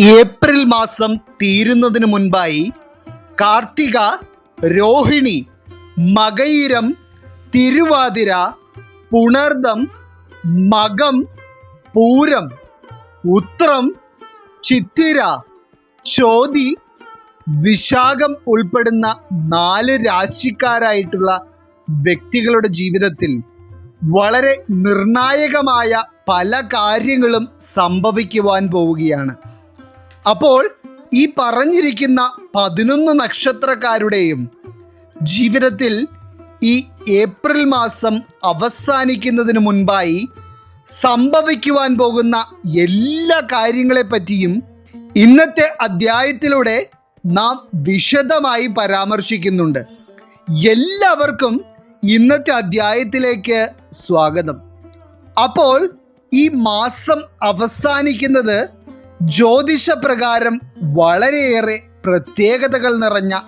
April മാസം തീരുന്നതിന് മുൻപായി കാർത്തിക രോഹിണി മകയിരം തിരുവാതിര പുണർദം മകം പൂരം ഉത്രം ചിത്തിര ചോതി വിശാഖം ഉൾപ്പെടുന്ന നാല് രാശിക്കാരായിട്ടുള്ള വ്യക്തികളുടെ ജീവിതത്തിൽ വളരെ നിർണായകമായ പല കാര്യങ്ങളും സംഭവിക്കുവാൻ പോവുകയാണ്. അപ്പോൾ ഈ പറഞ്ഞിരിക്കുന്ന പതിനൊന്ന് നക്ഷത്രക്കാരുടെയും ജീവിതത്തിൽ ഈ ഏപ്രിൽ മാസം അവസാനിക്കുന്നതിന് മുൻപായി സംഭവിക്കുവാൻ പോകുന്ന എല്ലാ കാര്യങ്ങളെപ്പറ്റിയും ഇന്നത്തെ അധ്യായത്തിലൂടെ നാം വിശദമായി പരാമർശിക്കുന്നുണ്ട്. എല്ലാവർക്കും ഇന്നത്തെ അധ്യായത്തിലേക്ക് സ്വാഗതം. അപ്പോൾ ഈ മാസം അവസാനിക്കുന്നത് ജ്യോതിഷപ്രകാരം വളരെയേറെ പ്രത്യേകതകൾ നിറഞ്ഞ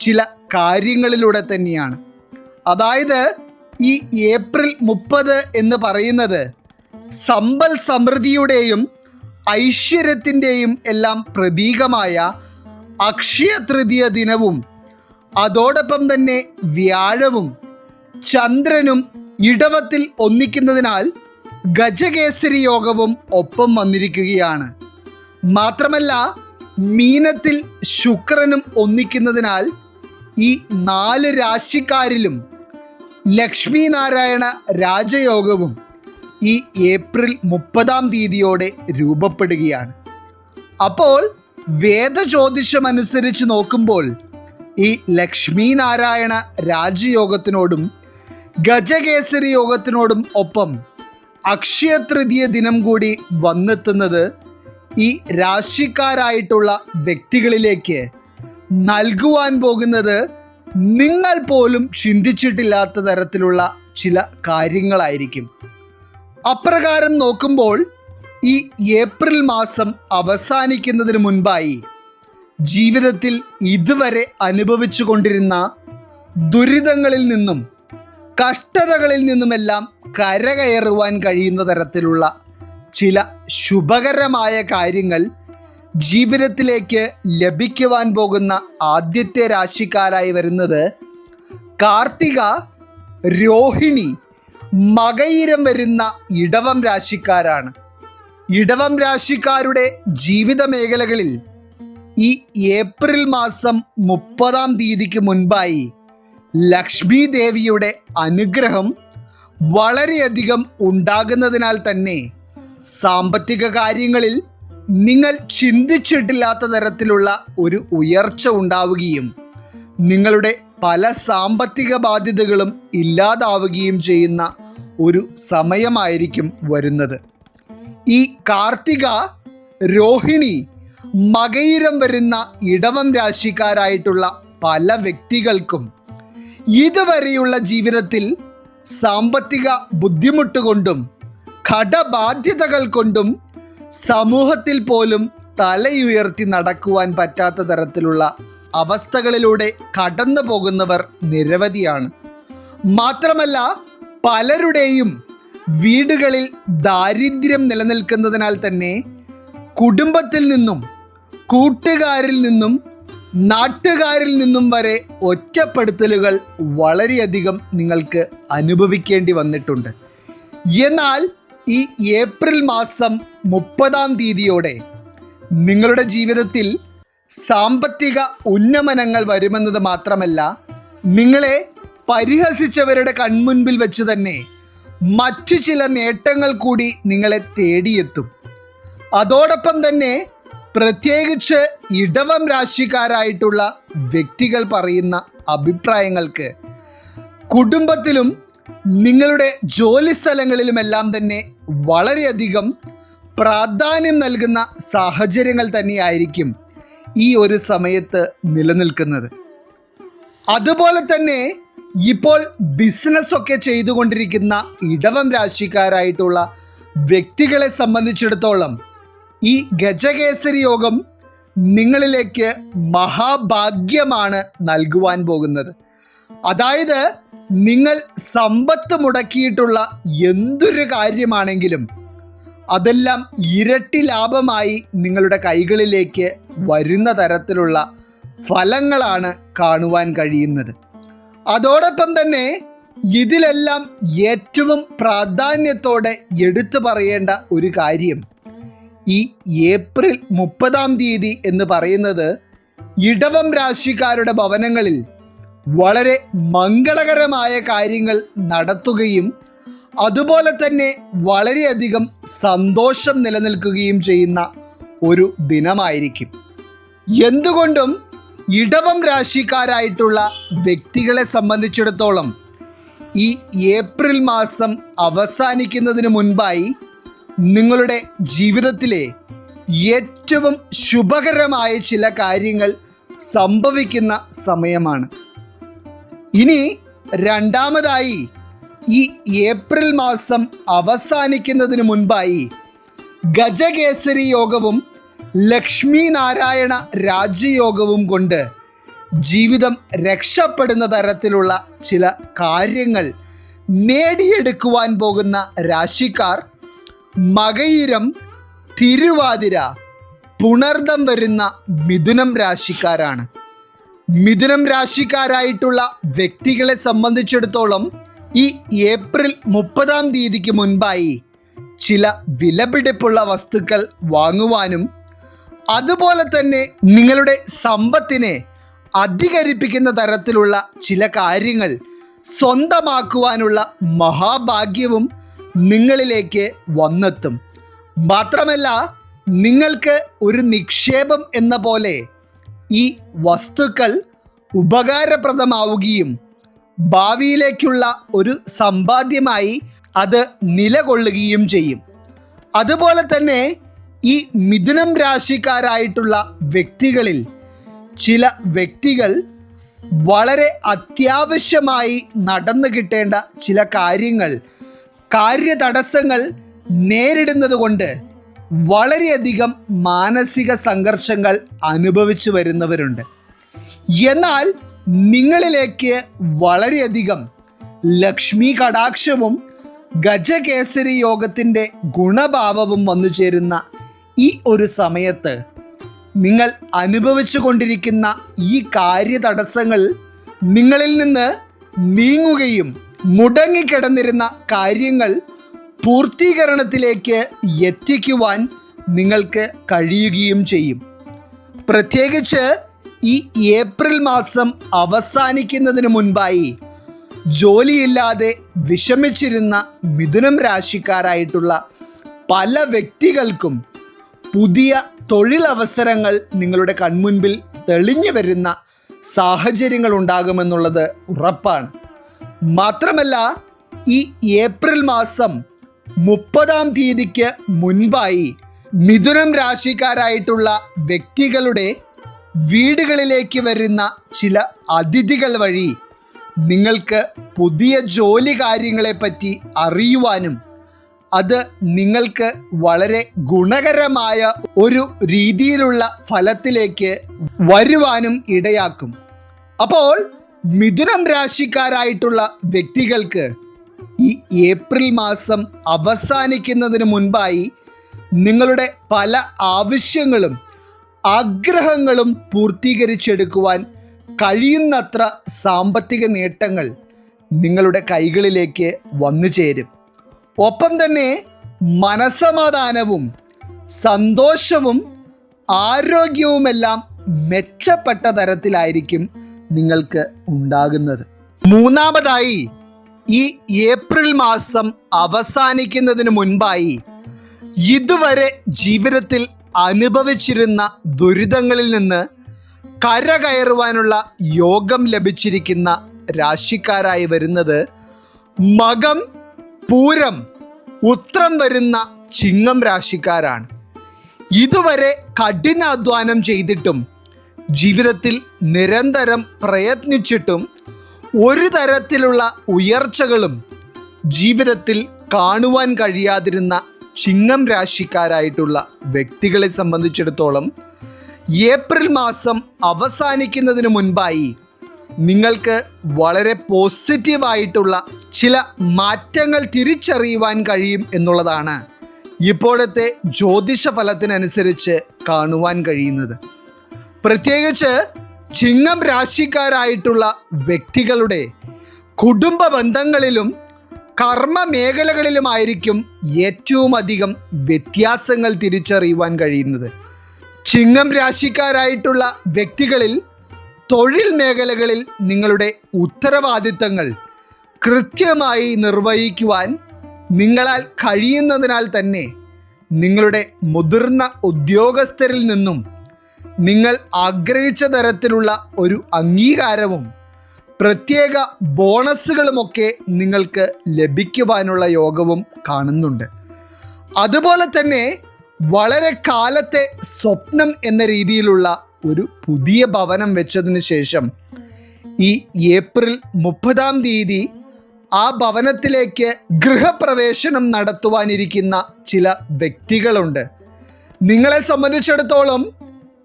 ചില കാര്യങ്ങളിലൂടെ തന്നെയാണ്. അതായത് ഈ ഏപ്രിൽ മുപ്പത് എന്ന് പറയുന്നത് സമ്പൽ സമൃദ്ധിയുടെയും ഐശ്വര്യത്തിന്റെയും എല്ലാം പ്രതീകമായ അക്ഷയ തൃതീയ ദിനവും അതോടൊപ്പം തന്നെ വ്യാഴവും ചന്ദ്രനും ഇടവത്തിൽ ഒന്നിക്കുന്നതിനാൽ ഗജകേസരി യോഗവും ഒപ്പം വന്നിരിക്കുകയാണ്. മാത്രമല്ല മീനത്തിൽ ശുക്രനും ഒന്നിക്കുന്നതിനാൽ ഈ നാല് രാശിക്കാരിലും ലക്ഷ്മി നാരായണ രാജയോഗവും ഈ ഏപ്രിൽ മുപ്പതാം തീയതിയോടെ രൂപപ്പെടുകയാണ്. അപ്പോൾ വേദജ്യോതിഷമനുസരിച്ച് നോക്കുമ്പോൾ ഈ ലക്ഷ്മി നാരായണ രാജയോഗത്തിനോടും ഗജകേസരി യോഗത്തിനോടും ഒപ്പം അക്ഷയതൃതീയ ദിനം കൂടി വന്നെത്തുന്നത് ഈ രാശിക്കാരായിട്ടുള്ള വ്യക്തികളിലേക്ക് നൽകുവാൻ പോകുന്നത് നിങ്ങൾ പോലും ചിന്തിച്ചിട്ടില്ലാത്ത തരത്തിലുള്ള ചില കാര്യങ്ങളായിരിക്കും. അപ്രകാരം നോക്കുമ്പോൾ ഈ ഏപ്രിൽ മാസം അവസാനിക്കുന്നതിന് മുൻപായി ജീവിതത്തിൽ ഇതുവരെ അനുഭവിച്ചു കൊണ്ടിരുന്ന ദുരിതങ്ങളിൽ നിന്നും കഷ്ടതകളിൽ നിന്നുമെല്ലാം കരകയറുവാൻ കഴിയുന്ന തരത്തിലുള്ള ചില ശുഭകരമായ കാര്യങ്ങൾ ജീവിതത്തിലേക്ക് ലഭിക്കുവാൻ പോകുന്ന ആദ്യത്തെ രാശിക്കാരായി വരുന്നത് കാർത്തിക രോഹിണി മകയിരം വരുന്ന ഇടവം രാശിക്കാരാണ്. ഇടവം രാശിക്കാരുടെ ജീവിത മേഖലകളിൽ ഈ ഏപ്രിൽ മാസം മുപ്പതാം തീയതിക്ക് മുൻപായി ലക്ഷ്മി ദേവിയുടെ അനുഗ്രഹം വളരെയധികം ഉണ്ടാകുന്നതിനാൽ തന്നെ സാമ്പത്തിക കാര്യങ്ങളിൽ നിങ്ങൾ ചിന്തിച്ചിട്ടില്ലാത്ത തരത്തിലുള്ള ഒരു ഉയർച്ച ഉണ്ടാവുകയും നിങ്ങളുടെ പല സാമ്പത്തിക ബാധ്യതകളും ഇല്ലാതാവുകയും ചെയ്യുന്ന ഒരു സമയമായിരിക്കും വരുന്നത്. ഈ കാർത്തിക രോഹിണി മകയിരം വരുന്ന ഇടവം രാശിക്കാരായിട്ടുള്ള പല വ്യക്തികൾക്കും ഇതുവരെയുള്ള ജീവിതത്തിൽ സാമ്പത്തിക ബുദ്ധിമുട്ട് കൊണ്ടും കടബാധ്യതകൾ കൊണ്ടും സമൂഹത്തിൽ പോലും തലയുയർത്തി നടക്കുവാൻ പറ്റാത്ത തരത്തിലുള്ള അവസ്ഥകളിലൂടെ കടന്നു പോകുന്നവർ നിരവധിയാണ്. മാത്രമല്ല പലരുടെയും വീടുകളിൽ ദാരിദ്ര്യം നിലനിൽക്കുന്നതിനാൽ തന്നെ കുടുംബത്തിൽ നിന്നും കൂട്ടുകാരിൽ നിന്നും നാട്ടുകാരിൽ നിന്നും വരെ ഒറ്റപ്പെടുത്തലുകൾ വളരെയധികം നിങ്ങൾക്ക് അനുഭവിക്കേണ്ടി വന്നിട്ടുണ്ട്. എന്നാൽ ഈ ഏപ്രിൽ മാസം മുപ്പതാം തീയതിയോടെ നിങ്ങളുടെ ജീവിതത്തിൽ സാമ്പത്തിക ഉന്നമനങ്ങൾ വരുമെന്നത് മാത്രമല്ല നിങ്ങളെ പരിഹസിച്ചവരുടെ കൺമുൻപിൽ വെച്ച് തന്നെ മറ്റു ചില നേട്ടങ്ങൾ കൂടി നിങ്ങളെ തേടിയെത്തും. അതോടൊപ്പം തന്നെ പ്രത്യേകിച്ച് ഇടവം രാശിക്കാരായിട്ടുള്ള വ്യക്തികൾ പറയുന്ന അഭിപ്രായങ്ങൾക്ക് കുടുംബത്തിലും നിങ്ങളുടെ ജോലി സ്ഥലങ്ങളിലുമെല്ലാം തന്നെ വളരെയധികം പ്രാധാന്യം നൽകുന്ന സാഹചര്യങ്ങൾ തന്നെയായിരിക്കും ഈ ഒരു സമയത്ത് നിലനിൽക്കുന്നത്. അതുപോലെ തന്നെ ഇപ്പോൾ ബിസിനസ്സൊക്കെ ചെയ്തുകൊണ്ടിരിക്കുന്ന ഇടവം രാശിക്കാരായിട്ടുള്ള വ്യക്തികളെ സംബന്ധിച്ചിടത്തോളം ഈ ഗജകേസരി യോഗം നിങ്ങളിലേക്ക് മഹാഭാഗ്യമാണ് നൽകുവാൻ പോകുന്നത്. അതായത് നിങ്ങൾ സമ്പത്ത് മുടക്കിയിട്ടുള്ള എന്തൊരു കാര്യമാണെങ്കിലും അതെല്ലാം ഇരട്ടി ലാഭമായി നിങ്ങളുടെ കൈകളിലേക്ക് വരുന്ന തരത്തിലുള്ള ഫലങ്ങളാണ് കാണുവാൻ കഴിയുന്നത്. അതോടൊപ്പം തന്നെ ഇതിലെല്ലാം ഏറ്റവും പ്രാധാന്യത്തോടെ എടുത്തു പറയേണ്ട ഒരു കാര്യം ഈ ഏപ്രിൽ മുപ്പതാം തീയതി എന്ന് പറയുന്നത് ഇടവം രാശിക്കാരുടെ ഭവനങ്ങളിൽ വളരെ മംഗളകരമായ കാര്യങ്ങൾ നടത്തുകയും അതുപോലെ തന്നെ വളരെയധികം സന്തോഷം നിലനിൽക്കുകയും ചെയ്യുന്ന ഒരു ദിനമായിരിക്കും. എന്തുകൊണ്ടും ഇടവം രാശിക്കാരായിട്ടുള്ള വ്യക്തികളെ സംബന്ധിച്ചിടത്തോളം ഈ ഏപ്രിൽ മാസം അവസാനിക്കുന്നതിന് മുൻപായി നിങ്ങളുടെ ജീവിതത്തിലെ ഏറ്റവും ശുഭകരമായ ചില കാര്യങ്ങൾ സംഭവിക്കുന്ന സമയമാണ്. ഇനി രണ്ടാമതായി ഈ ഏപ്രിൽ മാസം അവസാനിക്കുന്നതിന് മുൻപായി ഗജകേസരി യോഗവും ലക്ഷ്മി നാരായണ രാജ്യയോഗവും കൊണ്ട് ജീവിതം രക്ഷപ്പെടുന്ന തരത്തിലുള്ള ചില കാര്യങ്ങൾ നേടിയെടുക്കുവാൻ പോകുന്ന രാശിക്കാർ മകയിരം തിരുവാതിര പുണർദം വരുന്ന മിഥുനം രാശിക്കാരാണ്. മിഥുനം രാശിക്കാരായിട്ടുള്ള വ്യക്തികളെ സംബന്ധിച്ചിടത്തോളം ഈ ഏപ്രിൽ മുപ്പതാം തീയതിക്ക് മുൻപായി ചില വിലപിടിപ്പുള്ള വസ്തുക്കൾ വാങ്ങുവാനും അതുപോലെ തന്നെ നിങ്ങളുടെ സമ്പത്തിനെ അധികരിപ്പിക്കുന്ന തരത്തിലുള്ള ചില കാര്യങ്ങൾ സ്വന്തമാക്കുവാനുള്ള മഹാഭാഗ്യവും നിങ്ങളിലേക്ക് വന്നെത്തും. മാത്രമല്ല നിങ്ങൾക്ക് ഒരു നിക്ഷേപം എന്ന പോലെ ഈ വസ്തുക്കൾ ഉപകാരപ്രദമാവുകയും ഭാവിയിലേക്കുള്ള ഒരു സമ്പാദ്യമായി അത് നിലകൊള്ളുകയും ചെയ്യും. അതുപോലെ തന്നെ ഈ മിഥുനം രാശിക്കാരായിട്ടുള്ള വ്യക്തികളിൽ ചില വ്യക്തികൾ വളരെ അത്യാവശ്യമായി നടന്നു കിട്ടേണ്ട ചില കാര്യങ്ങൾ കാര്യതടസ്സങ്ങൾ നേരിടുന്നത് കൊണ്ട് വളരെയധികം മാനസിക സംഘർഷങ്ങൾ അനുഭവിച്ചു വരുന്നവരുണ്ട്. എന്നാൽ നിങ്ങളിലേക്ക് വളരെയധികം ലക്ഷ്മി കടാക്ഷവും ഗജകേസരി യോഗത്തിന്റെ ഗുണഭാവവും വന്നു ചേരുന്ന ഈ ഒരു സമയത്ത് നിങ്ങൾ അനുഭവിച്ചു കൊണ്ടിരിക്കുന്ന ഈ കാര്യതടസ്സങ്ങൾ നിങ്ങളിൽ നിന്ന് നീങ്ങുകയും മുടങ്ങിക്കിടന്നിരുന്ന കാര്യങ്ങൾ പൂർത്തീകരണത്തിലേക്ക് എത്തിക്കുവാൻ നിങ്ങൾക്ക് കഴിയുകയും ചെയ്യും. പ്രത്യേകിച്ച് ഈ ഏപ്രിൽ മാസം അവസാനിക്കുന്നതിന് മുൻപായി ജോലിയില്ലാതെ വിഷമിച്ചിരുന്ന മിഥുനം രാശിക്കാരായിട്ടുള്ള പല വ്യക്തികൾക്കും പുതിയ തൊഴിലവസരങ്ങൾ നിങ്ങളുടെ കൺമുൻപിൽ തെളിഞ്ഞു വരുന്ന സാഹചര്യങ്ങൾ ഉണ്ടാകുമെന്നുള്ളത് ഉറപ്പാണ്. മാത്രമല്ല ഈ ഏപ്രിൽ മാസം മുപ്പതാം തീയതിക്ക് മുൻപായി മിഥുനം രാശിക്കാരായിട്ടുള്ള വ്യക്തികളുടെ വീടുകളിലേക്ക് വരുന്ന ചില അതിഥികൾ വഴി നിങ്ങൾക്ക് പുതിയ ജോലി കാര്യങ്ങളെപ്പറ്റി അറിയുവാനും അത് നിങ്ങൾക്ക് വളരെ ഗുണകരമായ ഒരു രീതിയിലുള്ള ഫലത്തിലേക്ക് വരുവാനും ഇടയാക്കും. അപ്പോൾ മിഥുനം രാശിക്കാരായിട്ടുള്ള വ്യക്തികൾക്ക് ഈ ഏപ്രിൽ മാസം അവസാനിക്കുന്നതിന് മുൻപായി നിങ്ങളുടെ പല ആവശ്യങ്ങളും ആഗ്രഹങ്ങളും പൂർത്തീകരിച്ചെടുക്കുവാൻ കഴിയുന്നത്ര സാമ്പത്തിക നേട്ടങ്ങൾ നിങ്ങളുടെ കൈകളിലേക്ക് വന്നു ചേരും. ഒപ്പം തന്നെ മനസമാധാനവും സന്തോഷവും ആരോഗ്യവുമെല്ലാം മെച്ചപ്പെട്ട തരത്തിലായിരിക്കും നിങ്ങൾക്ക് ഉണ്ടാകുന്നത്. മൂന്നാമതായി ഈ ഏപ്രിൽ മാസം അവസാനിക്കുന്നതിന് മുൻപായി ഇതുവരെ ജീവിതത്തിൽ അനുഭവിച്ചിരുന്ന ദുരിതങ്ങളിൽ നിന്ന് കരകയറുവാനുള്ള യോഗം ലഭിച്ചിരിക്കുന്ന രാശിക്കാരായി വരുന്നത് മകം പൂരം ഉത്രം വരുന്ന ചിങ്ങം രാശിക്കാരാണ്. ഇതുവരെ കഠിനാധ്വാനം ചെയ്തിട്ടും ജീവിതത്തിൽ നിരന്തരം പ്രയത്നിച്ചിട്ടും ഒരു തരത്തിലുള്ള ഉയർച്ചകളും ജീവിതത്തിൽ കാണുവാൻ കഴിയാതിരുന്ന ചിങ്ങം രാശിക്കാരായിട്ടുള്ള വ്യക്തികളെ സംബന്ധിച്ചിടത്തോളം ഏപ്രിൽ മാസം അവസാനിക്കുന്നതിന് മുൻപായി നിങ്ങൾക്ക് വളരെ പോസിറ്റീവായിട്ടുള്ള ചില മാറ്റങ്ങൾ തിരിച്ചറിയുവാൻ കഴിയും എന്നുള്ളതാണ് ഇപ്പോഴത്തെ ജ്യോതിഷ ഫലത്തിനനുസരിച്ച് കാണുവാൻ കഴിയുന്നത്. പ്രത്യേകിച്ച് ചിങ്ങം രാശിക്കാരായിട്ടുള്ള വ്യക്തികളുടെ കുടുംബ ബന്ധങ്ങളിലും കർമ്മ മേഖലകളിലുമായിരിക്കും ഏറ്റവും അധികം വ്യത്യാസങ്ങൾ തിരിച്ചറിയുവാൻ കഴിയുന്നത്. ചിങ്ങം രാശിക്കാരായിട്ടുള്ള വ്യക്തികളിൽ തൊഴിൽ മേഖലകളിൽ നിങ്ങളുടെ ഉത്തരവാദിത്തങ്ങൾ കൃത്യമായി നിർവഹിക്കുവാൻ നിങ്ങളാൽ കഴിയുന്നതിനാൽ തന്നെ നിങ്ങളുടെ മുതിർന്ന ഉദ്യോഗസ്ഥരിൽ നിന്നും നിങ്ങൾ ആഗ്രഹിച്ച തരത്തിലുള്ള ഒരു അംഗീകാരവും പ്രത്യേക ബോണസുകളുമൊക്കെ നിങ്ങൾക്ക് ലഭിക്കുവാനുള്ള യോഗവും കാണുന്നുണ്ട്. അതുപോലെ തന്നെ വളരെ കാലത്തെ സ്വപ്നം എന്ന രീതിയിലുള്ള ഒരു പുതിയ ഭവനം വെച്ചതിന് ശേഷം ഈ ഏപ്രിൽ മുപ്പതാം തീയതി ആ ഭവനത്തിലേക്ക് ഗൃഹപ്രവേശനം നടത്തുവാനിരിക്കുന്ന ചില വ്യക്തികളുണ്ട്. നിങ്ങളെ സംബന്ധിച്ചിടത്തോളം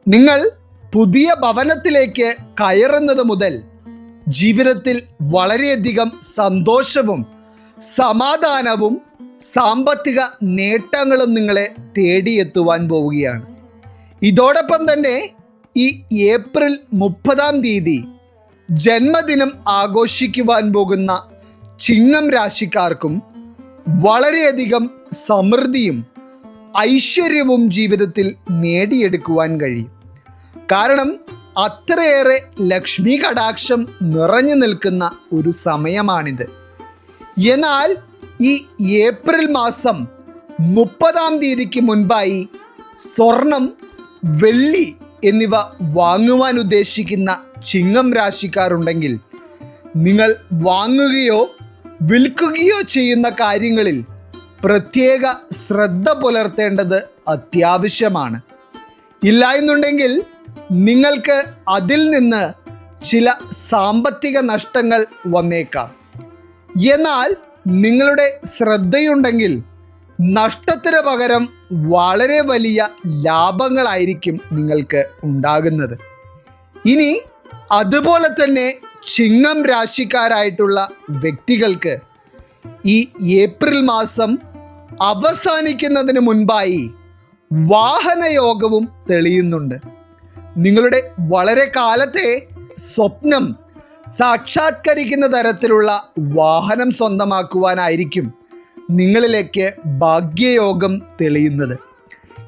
നിങ്ങൾ പുതിയ ഭവനത്തിലേക്ക് കയറുന്നത് മുതൽ ജീവിതത്തിൽ വളരെയധികം സന്തോഷവും സമാധാനവും സാമ്പത്തിക നേട്ടങ്ങളും നിങ്ങളെ തേടിയെത്തുവാൻ പോവുകയാണ്. ഇതോടൊപ്പം തന്നെ ഈ ഏപ്രിൽ മുപ്പതാം തീയതി ജന്മദിനം ആഘോഷിക്കുവാൻ പോകുന്ന ചിങ്ങം രാശിക്കാർക്കും വളരെയധികം സമൃദ്ധിയും ഐശ്വര്യവും ജീവിതത്തിൽ നേടിയെടുക്കുവാൻ കഴിയും. കാരണം അത്രയേറെ ലക്ഷ്മി കടാക്ഷം നിറഞ്ഞു നിൽക്കുന്ന ഒരു സമയമാണിത്. എന്നാൽ ഈ ഏപ്രിൽ മാസം മുപ്പതാം തീയതിക്ക് മുൻപായി സ്വർണം വെള്ളി എന്നിവ വാങ്ങുവാൻ ഉദ്ദേശിക്കുന്ന ചിങ്ങം രാശിക്കാരുണ്ടെങ്കിൽ നിങ്ങൾ വാങ്ങുകയോ വിൽക്കുകയോ ചെയ്യുന്ന കാര്യങ്ങളിൽ പ്രത്യേക ശ്രദ്ധ പുലർത്തേണ്ടത് അത്യാവശ്യമാണ്. ഇല്ല എന്നുണ്ടെങ്കിൽ നിങ്ങൾക്ക് അതിൽ നിന്ന് ചില സാമ്പത്തിക നഷ്ടങ്ങൾ വന്നേക്കാം. എന്നാൽ നിങ്ങളുടെ ശ്രദ്ധയുണ്ടെങ്കിൽ നഷ്ടത്തിന് പകരം വളരെ വലിയ ലാഭങ്ങളായിരിക്കും നിങ്ങൾക്ക് ഉണ്ടാകുന്നത്. ഇനി അതുപോലെ തന്നെ ചിങ്ങം രാശിക്കാരായിട്ടുള്ള വ്യക്തികൾക്ക് ഈ ഏപ്രിൽ മാസം അവസാനിക്കുന്നതിന് മുൻപായി വാഹനയോഗവും തെളിയുന്നുണ്ട്. നിങ്ങളുടെ വളരെ കാലത്തെ സ്വപ്നം സാക്ഷാത്കരിക്കുന്ന തരത്തിലുള്ള വാഹനം സ്വന്തമാക്കുവാനായിരിക്കും നിങ്ങളിലേക്ക് ഭാഗ്യയോഗം തെളിയുന്നത്.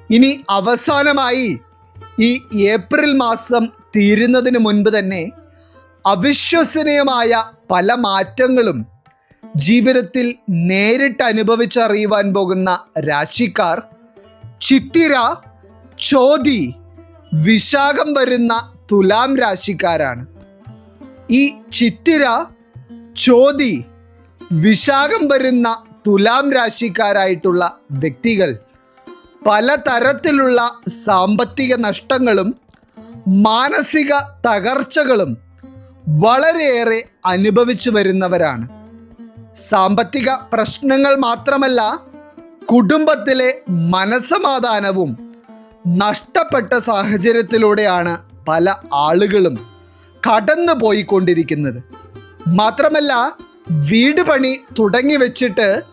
ഇനി അവസാനമായി ഈ ഏപ്രിൽ മാസം തീരുന്നതിന് മുൻപ് തന്നെ അവിശ്വസനീയമായ പല മാറ്റങ്ങളും ജീവിതത്തിൽ നേരിട്ട് അനുഭവിച്ചറിയുവാൻ പോകുന്ന രാശിക്കാർ ചിത്തിര ചോതി വിശാഖം വരുന്ന തുലാം രാശിക്കാരാണ്. ഈ ചിത്തിര ചോതി വിശാഖം വരുന്ന തുലാം രാശിക്കാരായിട്ടുള്ള വ്യക്തികൾ പലതരത്തിലുള്ള സാമ്പത്തിക നഷ്ടങ്ങളും മാനസിക തകർച്ചകളും വളരെയേറെ അനുഭവിച്ചു വരുന്നവരാണ്. സാമ്പത്തിക പ്രശ്നങ്ങൾ മാത്രമല്ല കുടുംബത്തിലെ മനസമാധാനവും നഷ്ടപ്പെട്ട സാഹചര്യത്തിലൂടെയാണ് പല ആളുകളും കടന്നു പോയിക്കൊണ്ടിരിക്കുന്നത്. മാത്രമല്ല വീട് പണി തുടങ്ങി വെച്ചിട്ട്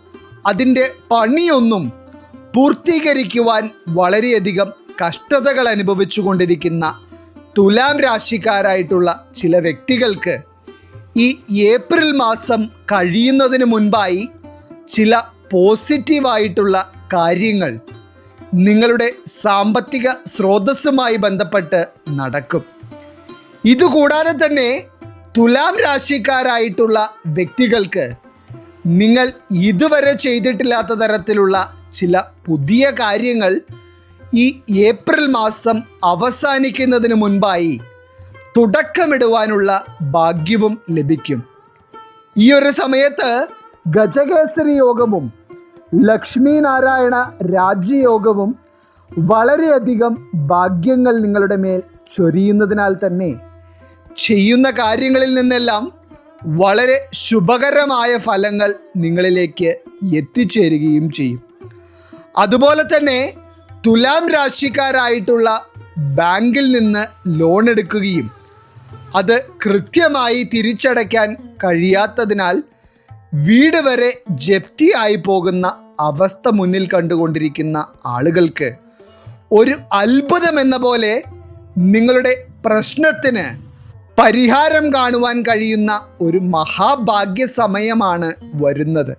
അതിന്റെ പണിയൊന്നും പൂർത്തീകരിക്കുവാൻ വളരെയധികം കഷ്ടതകൾ അനുഭവിച്ചു കൊണ്ടിരിക്കുന്ന തുലാം രാശിക്കാരായിട്ടുള്ള ചില വ്യക്തികൾക്ക് ഈ ഏപ്രിൽ മാസം കഴിയുന്നതിന് മുൻപായി ചില പോസിറ്റീവായിട്ടുള്ള കാര്യങ്ങൾ നിങ്ങളുടെ സാമ്പത്തിക സ്രോതസ്സുമായി ബന്ധപ്പെട്ട് നടക്കും. ഇതുകൂടാതെ തന്നെ തുലാം രാശിക്കാരായിട്ടുള്ള വ്യക്തികൾക്ക് നിങ്ങൾ ഇതുവരെ ചെയ്തിട്ടില്ലാത്ത തരത്തിലുള്ള ചില പുതിയ കാര്യങ്ങൾ ഈ ഏപ്രിൽ മാസം അവസാനിക്കുന്നതിന് മുൻപായി തുടക്കമിടുവാനുള്ള ഭാഗ്യവും ലഭിക്കും. ഈ ഒരു സമയത്ത് ഗജകേസരി യോഗവും ലക്ഷ്മി നാരായണ രാജ്യയോഗവും വളരെയധികം ഭാഗ്യങ്ങൾ നിങ്ങളുടെ മേൽ ചൊരിയുന്നതിനാൽ തന്നെ ചെയ്യുന്ന കാര്യങ്ങളിൽ നിന്നെല്ലാം വളരെ ശുഭകരമായ ഫലങ്ങൾ നിങ്ങളിലേക്ക് എത്തിച്ചേരുകയും ചെയ്യും. അതുപോലെ തന്നെ തുലാം രാശിക്കാരായിട്ടുള്ള ബാങ്കിൽ നിന്ന് ലോൺ എടുക്കുകയും അത് കൃത്യമായി തിരിച്ചടയ്ക്കാൻ കഴിയാത്തതിനാൽ വീട് വരെ ജപ്തിയായി പോകുന്ന അവസ്ഥ മുന്നിൽ കണ്ടുകൊണ്ടിരിക്കുന്ന ആളുകൾക്ക് ഒരു അത്ഭുതം എന്ന പോലെ നിങ്ങളുടെ പ്രശ്നത്തിന് പരിഹാരം കാണുവാൻ കഴിയുന്ന ഒരു മഹാഭാഗ്യ സമയമാണ് വരുന്നത്.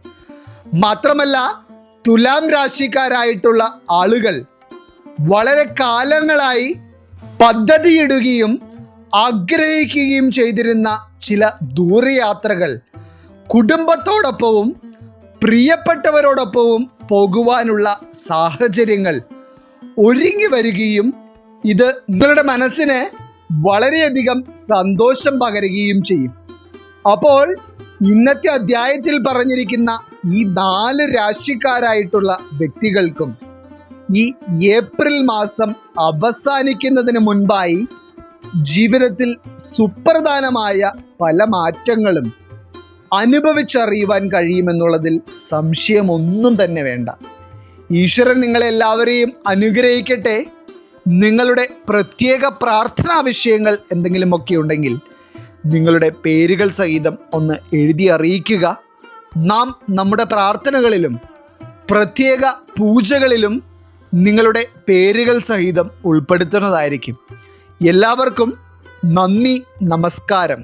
മാത്രമല്ല തുലാം രാശിക്കാരായിട്ടുള്ള ആളുകൾ വളരെ കാലങ്ങളായി പദ്ധതിയിടുകയും ആഗ്രഹിക്കുകയും ചെയ്തിരുന്ന ചില ദൂരയാത്രകൾ കുടുംബത്തോടൊപ്പവും പ്രിയപ്പെട്ടവരോടൊപ്പവും പോകുവാനുള്ള സാഹചര്യങ്ങൾ ഒരുങ്ങി വരികയും ഇത് നിങ്ങളുടെ മനസ്സിന് വളരെയധികം സന്തോഷം പകരുകയും ചെയ്യും. അപ്പോൾ ഇന്നത്തെ അധ്യായത്തിൽ പറഞ്ഞിരിക്കുന്ന ഈ നാല് രാശിക്കാരായിട്ടുള്ള വ്യക്തികൾക്കും ഈ ഏപ്രിൽ മാസം അവസാനിക്കുന്നതിന് മുൻപായി ജീവിതത്തിൽ സുപ്രധാനമായ പല മാറ്റങ്ങളും അനുഭവിച്ചറിയുവാൻ കഴിയുമെന്നുള്ളതിൽ സംശയമൊന്നും തന്നെ വേണ്ട. ഈശ്വരൻ നിങ്ങളെല്ലാവരെയും അനുഗ്രഹിക്കട്ടെ. നിങ്ങളുടെ പ്രത്യേക പ്രാർത്ഥനാ വിഷയങ്ങൾ എന്തെങ്കിലുമൊക്കെ ഉണ്ടെങ്കിൽ നിങ്ങളുടെ പേരുകൾ സഹിതം ഒന്ന് എഴുതി അറിയിക്കുക. നാം നമ്മുടെ പ്രാർത്ഥനകളിലും പ്രത്യേക പൂജകളിലും നിങ്ങളുടെ പേരുകൾ സഹിതം ഉൾപ്പെടുത്തുന്നതായിരിക്കും. എല്ലാവർക്കും നന്ദി നമസ്കാരം.